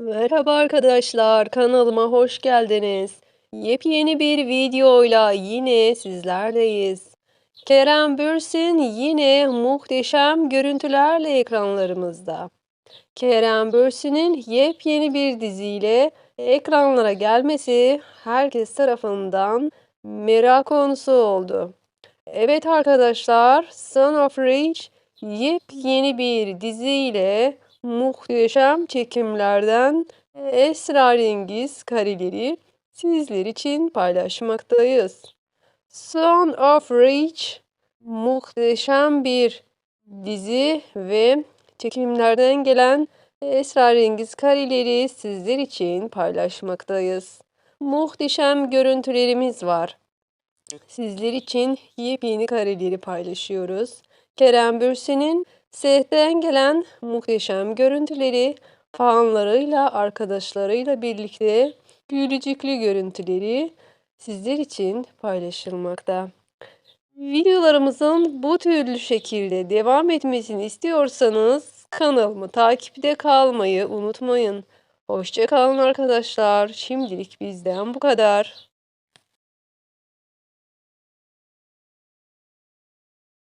Merhaba arkadaşlar, kanalıma hoş geldiniz. Yepyeni bir videoyla yine sizlerleyiz. Kerem Bürsin yine muhteşem görüntülerle ekranlarımızda. Kerem Bürsin'in yepyeni bir diziyle ekranlara gelmesi herkes tarafından merak konusu oldu. Evet arkadaşlar, Son of Rage yepyeni bir diziyle muhteşem çekimlerden esrarengiz kareleri sizler için paylaşmaktayız. Son of Rage muhteşem bir dizi ve çekimlerden gelen esrarengiz kareleri sizler için paylaşmaktayız. Muhteşem görüntülerimiz var. Sizler için yepyeni kareleri paylaşıyoruz. Kerem Bürsin'in setten gelen muhteşem görüntüleri fanlarıyla, arkadaşlarıyla birlikte gülücüklü görüntüleri sizler için paylaşılmakta. Videolarımızın bu türlü şekilde devam etmesini istiyorsanız kanalımı takipte kalmayı unutmayın. Hoşçakalın arkadaşlar. Şimdilik bizden bu kadar.